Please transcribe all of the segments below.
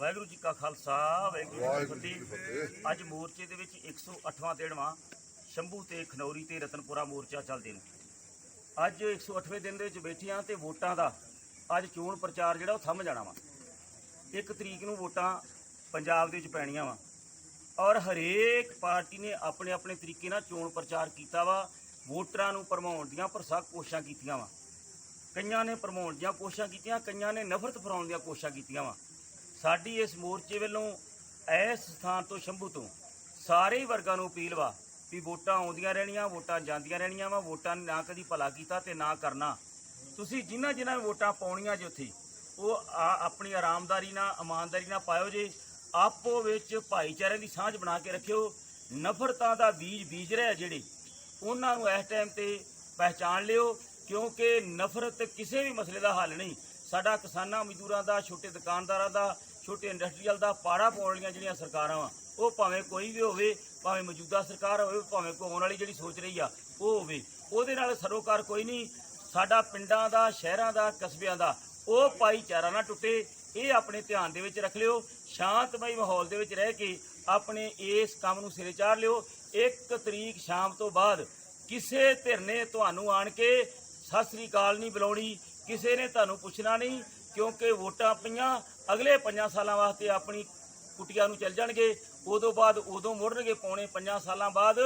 ਵਾਹਿਗੁਰੂ ਜੀ ਕਾ ਖਾਲਸਾ ਵਾਹਿਗੁਰੂ ਜੀ ਕੀ ਫਤਿਹ। ਅੱਜ ਮੋਰਚੇ ਦੇ ਵਿੱਚ 108ਵਾਂ ਦਿਨਵਾਂ ਸ਼ੰਭੂ ਤੇ ਖਨੌਰੀ ਤੇ ਰਤਨਪੁਰਾ ਮੋਰਚਾ ਚੱਲਦੇ ਨੇ ਅੱਜ 108ਵੇਂ ਦਿਨ ਦੇ ਵਿੱਚ ਬੈਠੇ ਆ ਤੇ ਵੋਟਾਂ ਦਾ ਅੱਜ ਚੋਣ ਪ੍ਰਚਾਰ ਜਿਹੜਾ ਉਹ ਥੰਮ ਜਾਣਾ ਵਾ। ਇੱਕ ਤਰੀਕ ਨੂੰ ਵੋਟਾਂ ਪੰਜਾਬ ਦੇ ਵਿੱਚ ਪੈਣੀਆਂ ਵਾ। ਔਰ ਹਰੇਕ ਪਾਰਟੀ ਨੇ ਆਪਣੇ ਆਪਣੇ ਤਰੀਕੇ ਨਾਲ ਚੋਣ ਪ੍ਰਚਾਰ ਕੀਤਾ ਵਾ ਵੋਟਰਾਂ ਨੂੰ ਭਰਮਾਉਣ ਦੀਆਂ ਪ੍ਰਸਕ ਕੋਸ਼ਿਸ਼ਾਂ ਕੀਤੀਆਂ ਵਾ। ਕਈਆਂ ਨੇ ਭਰਮਾਉਣ ਦੀਆਂ ਕੋਸ਼ਿਸ਼ਾਂ ਕੀਤੀਆਂ ਕਈਆਂ ਨੇ ਨਫ਼ਰਤ ਫੈਲਾਉਣ ਦੀਆਂ ਕੋਸ਼ਿਸ਼ਾਂ ਕੀਤੀਆਂ ਵਾ। ਸਾਡੀ ਇਸ ਮੋਰਚੇ ਵੱਲੋਂ ਇਸ ਸਥਾਨ ਤੋਂ ਸ਼ੰਭੂ ਤੋਂ ਸਾਰੇ ਵਰਗਾਂ ਨੂੰ ਅਪੀਲ ਵਾ ਵੀ ਵੋਟਾਂ ਆਉਂਦੀਆਂ ਰਹਿਣੀਆਂ, ਵੋਟਾਂ ਜਾਂਦੀਆਂ ਰਹਿਣੀਆਂ ਵਾ, ਵੋਟਾਂ ਨੇ ਨਾ ਕਦੀ ਭਲਾ ਕੀਤਾ ਤੇ ਨਾ ਕਰਨਾ। ਤੁਸੀਂ ਜਿਨ੍ਹਾਂ ਜਿਨ੍ਹਾਂ ਨੇ ਵੋਟਾਂ ਪਾਉਣੀਆਂ ਜੇ ਉੱਥੇ, ਉਹ ਆਪਣੀ ਆਰਾਮਦਾਰੀ ਨਾਲ, ਇਮਾਨਦਾਰੀ ਨਾਲ ਪਾਇਓ ਜੇ। ਆਪੋ ਵਿੱਚ ਭਾਈਚਾਰੇ ਦੀ ਸਾਂਝ ਬਣਾ ਕੇ ਰੱਖਿਓ। ਨਫ਼ਰਤਾਂ ਦਾ ਬੀਜ ਬੀਜ ਰਿਹਾ ਜਿਹੜੇ, ਉਹਨਾਂ ਨੂੰ ਇਸ ਟਾਈਮ ਤੇ ਪਹਿਚਾਣ ਲਿਓ, ਕਿਉਂਕਿ ਨਫ਼ਰਤ ਕਿਸੇ ਵੀ ਮਸਲੇ ਦਾ ਹੱਲ ਨਹੀਂ। ਸਾਡਾ ਕਿਸਾਨਾਂ, ਮਜ਼ਦੂਰਾਂ ਦਾ, ਛੋਟੇ ਦੁਕਾਨਦਾਰਾਂ ਦਾ ਛੋਟੇ ਇੰਡਸਟਰੀਅਲ ਦਾ ਪਾੜਾ ਪਾਉਣ ਵਾਲੀਆਂ ਜਿਹੜੀਆਂ ਸਰਕਾਰਾਂ ਵਾ, ਉਹ ਭਾਵੇਂ ਕੋਈ ਵੀ ਹੋਵੇ, ਭਾਵੇਂ ਮੌਜੂਦਾ ਸਰਕਾਰ ਹੋਵੇ, ਭਾਵੇਂ ਕੋਈ ਆਉਣ ਵਾਲੀ ਜਿਹੜੀ ਸੋਚ ਰਹੀ ਆ, ਉਹ ਹੋਵੇ। ਉਹਦੇ ਨਾਲ ਸਰੋਕਾਰ ਕੋਈ ਨਹੀਂ, ਸਾਡਾ ਪਿੰਡਾਂ ਦਾ, ਸ਼ਹਿਰਾਂ ਦਾ, ਕਸਬਿਆਂ ਦਾ, ਉਹ ਭਾਈਚਾਰਾ ਨਾ ਟੁੱਟੇ, ਇਹ ਆਪਣੇ ਧਿਆਨ ਦੇ ਵਿੱਚ ਰੱਖ ਲਿਓ, ਸ਼ਾਂਤਮਈ ਮਾਹੌਲ ਦੇ ਵਿੱਚ ਰਹਿ ਕੇ ਆਪਣੇ ਇਸ ਕੰਮ ਨੂੰ ਸਿਰੇ ਚਾੜ ਲਿਓ। ਇੱਕ ਤਰੀਕ ਸ਼ਾਮ ਤੋਂ ਬਾਅਦ ਕਿਸੇ ਧਿਰ ਨੇ ਤੁਹਾਨੂੰ ਆਣ ਕੇ ਸਤਿ ਸ੍ਰੀ ਅਕਾਲ ਨਹੀਂ ਬੁਲਾਉਣੀ, ਕਿਸੇ ਨੇ ਤੁਹਾਨੂੰ ਪੁੱਛਣਾ ਨਹੀਂ ਕਿਉਂਕਿ ਵੋਟਾਂ ਪਈਆਂ, ਅਗਲੇ 5 ਸਾਲਾਂ ਵਾਸਤੇ ਆਪਣੀ ਕੁਟੀਆਂ ਨੂੰ ਚੱਲ ਜਾਣਗੇ। ਉਦੋਂ ਬਾਅਦ ਉਦੋਂ ਮੁੜਨਗੇ ਪੌਣੇ 5 ਸਾਲਾਂ ਬਾਅਦ,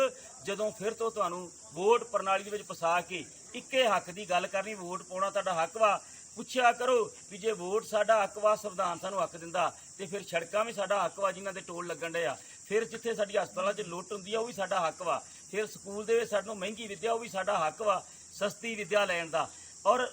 ਜਦੋਂ ਫਿਰ ਤੋਂ ਤੁਹਾਨੂੰ ਵੋਟ ਪ੍ਰਣਾਲੀ ਦੇ ਵਿੱਚ ਫਸਾ ਕੇ ਇੱਕੇ ਹੱਕ ਦੀ ਗੱਲ ਕਰਨੀ, ਵੋਟ ਪਾਉਣਾ ਤੁਹਾਡਾ ਹੱਕ ਵਾ। ਪੁੱਛਿਆ ਕਰੋ ਵੀ ਜੇ ਵੋਟ ਸਾਡਾ ਹੱਕ ਵਾ, ਸੰਵਿਧਾਨ ਸਾਨੂੰ ਹੱਕ ਦਿੰਦਾ, ਤੇ ਫਿਰ ਸੜਕਾਂ ਵੀ ਸਾਡਾ ਹੱਕ ਵਾ ਜਿਨ੍ਹਾਂ ਦੇ ਟੋਲ ਲੱਗਣ ਡਏ ਆ। ਫਿਰ ਜਿੱਥੇ ਸਾਡੀ ਹਸਪਤਾਲਾਂ 'ਚ ਲੁੱਟ ਹੁੰਦੀ ਆ, ਉਹ ਵੀ ਸਾਡਾ ਹੱਕ ਵਾ। ਫਿਰ ਸਕੂਲ ਦੇ ਵਿੱਚ ਸਾਨੂੰ ਮਹਿੰਗੀ ਵਿੱਦਿਆ, ਉਹ ਵੀ ਸਾਡਾ ਹੱਕ ਵਾ, ਸਸਤੀ ਵਿੱਦਿਆ ਲੈਣ ਦਾ। ਔਰ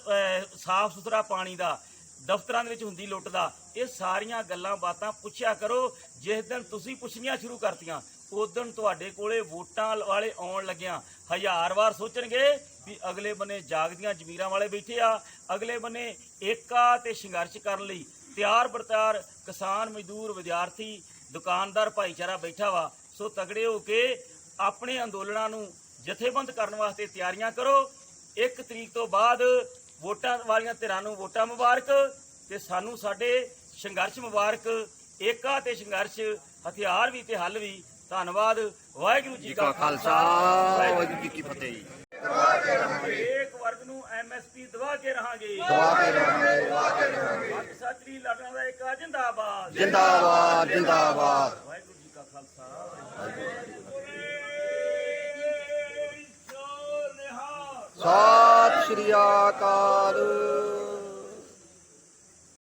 ਸਾਫ਼ ਸੁਥਰਾ ਪਾਣੀ ਦਾ ਦਫ਼ਤਰਾਂ ਦੇ ਵਿੱਚ ਹੁੰਦੀ ਲੁੱਟ ਦਾ। ਇਹ ਸਾਰੀਆਂ ਗੱਲਾਂ ਬਾਤਾਂ ਪੁੱਛਿਆ ਕਰੋ। ਜਿਸ ਦਿਨ ਤੁਸੀਂ ਪੁੱਛਣੀਆਂ ਸ਼ੁਰੂ ਕਰਤੀਆਂ ਉਦੋਂ ਤੁਹਾਡੇ ਕੋਲੇ ਵੋਟਾਂ ਵਾਲੇ ਆਉਣ ਲੱਗਿਆਂ। ਹਜ਼ਾਰ ਵਾਰ ਸੋਚਣਗੇ ਵੀ ਅਗਲੇ ਬੰਨੇ ਜਾਗਦੀਆਂ ਜ਼ਮੀਰਾਂ ਵਾਲੇ ਬੈਠੇ ਆ। ਅਗਲੇ ਬੰਨੇ ਏਕਾ ਤੇ ਸੰਘਰਸ਼ ਕਰਨ ਲਈ ਤਿਆਰ ਬਰਤਾਰ ਕਿਸਾਨ ਮਜ਼ਦੂਰ ਵਿਦਿਆਰਥੀ, ਦੁਕਾਨਦਾਰ ਭਾਈਚਾਰਾ ਬੈਠਾ ਵਾ। ਸੋ ਤਗੜੇ ਹੋ ਕੇ ਆਪਣੇ ਅੰਦੋਲਨਾਂ ਨੂੰ ਜਥੇਬੰਦ ਕਰਨ ਵਾਸਤੇ ਤਿਆਰੀਆਂ ਕਰੋ। ਇੱਕ ਤਰੀਕ ਤੋਂ ਬਾਅਦ ਵੋਟਾਂ ਵਾਲੀਆਂ ਧਿਰਾਂ ਨੂੰ ਵੋਟਾਂ ਮੁਬਾਰਕ ਤੇ ਸਾਨੂੰ ਸਾਡੇ ਸੰਘਰਸ਼ ਮੁਬਾਰਕ ਏਕਾ ਤੇ ਸੰਘਰਸ਼ ਹਥਿਆਰ ਵੀ ਤੇ ਹੱਲ ਵੀ। ਧੰਨਵਾਦ ਵਾਹਿਗੁਰੂ ਜੀ ਜੀ ਕਾ ਕਾ ਖਾਲਸਾ। ਵਾਹਿਗੁਰੂ ਜੀ ਕੀ ਫਤਿਹ। ਜੀ ਏਕ ਵਰਗ ਨੂੰ ਐਮਐਸਪੀ ਦਵਾ ਕੇ ਰਹਾਂਗੇ। ਦਵਾ ਕੇ ਰਹਾਂਗੇ ਦਵਾ ਕੇ ਰਹਾਂਗੇ। ਹੱਕ ਸੱਚੀ ਲੜਨ ਦਾ ਏਕਾ ਜਿੰਦਾਬਾਦ। ਜਿੰਦਾਬਾਦ ਜਿੰਦਾਬਾਦ। ਵਾਹਿਗੁਰੂ ਜੀ ਕਾ ਖਾਲਸਾ। ਸਤਿ ਸ਼੍ਰੀ ਅਕਾਲ।